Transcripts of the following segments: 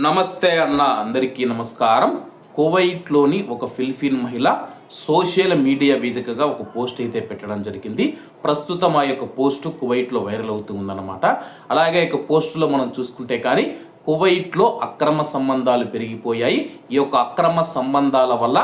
నమస్తే అన్న అందరికీ నమస్కారం. కువైట్లోని ఒక ఫిల్ఫిన్ మహిళ సోషల్ మీడియా వేదికగా ఒక పోస్ట్ అయితే పెట్టడం జరిగింది. ప్రస్తుతం ఆ యొక్క పోస్టు కువైట్లో వైరల్ అవుతూ ఉందన్నమాట. అలాగే యొక్క పోస్టులో మనం చూసుకుంటే కానీ కువైట్లో అక్రమ సంబంధాలు పెరిగిపోయాయి. ఈ యొక్క అక్రమ సంబంధాల వల్ల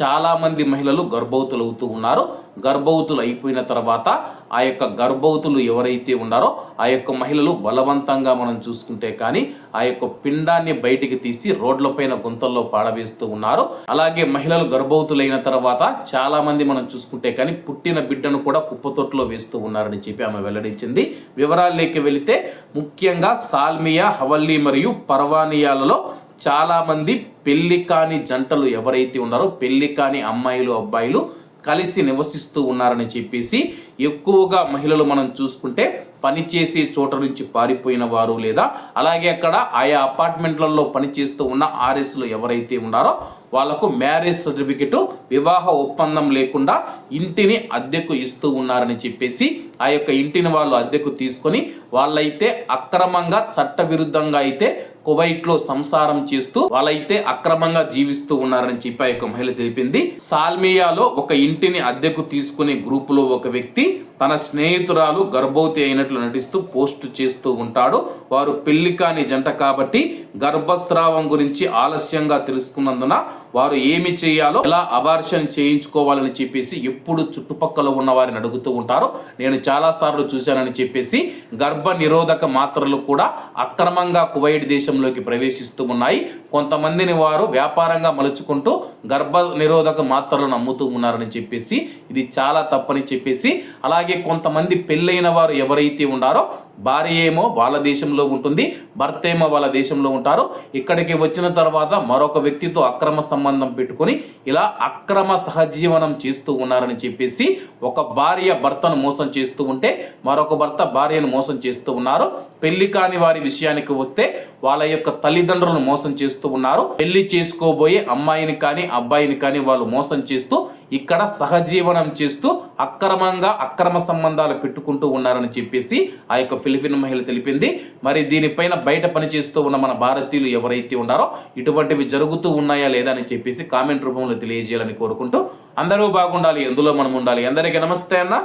చాలామంది మహిళలు గర్భవతులు అవుతూ ఉన్నారు. గర్భవతులు అయిపోయిన తర్వాత ఆ యొక్క గర్భవతులు ఎవరైతే ఉన్నారో ఆ యొక్క మహిళలు బలవంతంగా మనం చూసుకుంటే కానీ ఆ యొక్క పిండాన్ని బయటికి తీసి రోడ్లపైన గుంతల్లో పాడవేస్తూ ఉన్నారు. అలాగే మహిళలు గర్భవతులైన తర్వాత చాలామంది మనం చూసుకుంటే కానీ పుట్టిన బిడ్డను కూడా కుప్పతొట్టులో వేస్తూ ఉన్నారని చెప్పి ఆమె వెల్లడించింది. వివరాల్లోకి వెళితే ముఖ్యంగా సాల్మియా హవల్లీ మరియు పర్వానియాలలో చాలామంది పెళ్ళి కాని జంటలు ఎవరైతే ఉన్నారో పెళ్ళి కాని అమ్మాయిలు అబ్బాయిలు కలిసి నివసిస్తూ ఉన్నారని చెప్పేసి ఎక్కువగా మహిళలు మనం చూసుకుంటే పనిచేసే చోట నుంచి పారిపోయిన వారు లేదా అలాగే అక్కడ ఆయా అపార్ట్మెంట్లలో పనిచేస్తూ ఉన్న ఆర్ఎస్లు ఎవరైతే ఉన్నారో వాళ్ళకు మ్యారేజ్ సర్టిఫికెట్ వివాహ ఒప్పందం లేకుండా ఇంటిని అద్దెకు ఇస్తూ ఉన్నారని చెప్పేసి ఆ యొక్క ఇంటిని వాళ్ళు అద్దెకు తీసుకొని వాళ్ళైతే అక్రమంగా చట్టవిరుద్ధంగా అయితే కువైట్లో సంసారం చేస్తూ వాళ్ళైతే అక్రమంగా జీవిస్తూ ఉన్నారని చెప్పి ఆ యొక్క మహిళ తెలిపింది. సాల్మియాలో ఒక ఇంటిని అద్దెకు తీసుకునే గ్రూపులో ఒక వ్యక్తి తన స్నేహితురాలు గర్భవతి అయినట్లు నటిస్తూ పోస్ట్ చేస్తూ ఉంటాడు. వారు పెళ్ళి కాని జంట కాబట్టి గర్భస్రావం గురించి ఆలస్యంగా తెలుసుకున్నందున వారు ఏమి చేయాలో ఎలా అబార్షన్ చేయించుకోవాలని చెప్పేసి ఎప్పుడు చుట్టుపక్కల ఉన్న వారిని అడుగుతూ ఉంటారు. నేను చాలా సార్లు చూశానని చెప్పేసి గర్భ నిరోధక మాత్రలు కూడా అక్రమంగా కువైట్ దేశంలోకి ప్రవేశిస్తూ ఉన్నాయి. కొంతమందిని వారు వ్యాపారంగా మలుచుకుంటూ గర్భ నిరోధక మాత్రలను అమ్ముతూ ఉన్నారని చెప్పేసి ఇది చాలా తప్పని చెప్పేసి అలాగే అలాగే కొంతమంది పెళ్ళైన వారు ఎవరైతే ఉన్నారో భార్య ఏమో వాళ్ళ దేశంలో ఉంటుంది భర్త ఏమో వాళ్ళ దేశంలో ఉంటారు. ఇక్కడికి వచ్చిన తర్వాత మరొక వ్యక్తితో అక్రమ సంబంధం పెట్టుకొని ఇలా అక్రమ సహజీవనం చేస్తూ ఉన్నారని చెప్పేసి ఒక భార్య భర్తను మోసం చేస్తూ ఉంటే మరొక భర్త భార్యను మోసం చేస్తూ ఉన్నారు. పెళ్ళి కాని వారి విషయానికి వస్తే వాళ్ళ యొక్క తల్లిదండ్రులను మోసం చేస్తూ ఉన్నారు. పెళ్ళి చేసుకోబోయే అమ్మాయిని కానీ అబ్బాయిని కానీ వాళ్ళు మోసం చేస్తూ ఇక్కడ సహజీవనం చేస్తూ అక్రమంగా అక్రమ సంబంధాలు పెట్టుకుంటూ ఉన్నారని చెప్పేసి ఆ యొక్క ఫిలిపిన్ మహిళ తెలిపింది. మరి దీనిపైన బయట పనిచేస్తూ ఉన్న మన భారతీయులు ఎవరైతే ఉన్నారో ఇటువంటివి జరుగుతూ ఉన్నాయా లేదా అని చెప్పేసి కామెంట్ రూపంలో తెలియజేయాలని కోరుకుంటూ అందరూ బాగుండాలి ఎందులో మనం ఉండాలి. అందరికీ నమస్తే అన్న.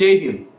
జై హింద్.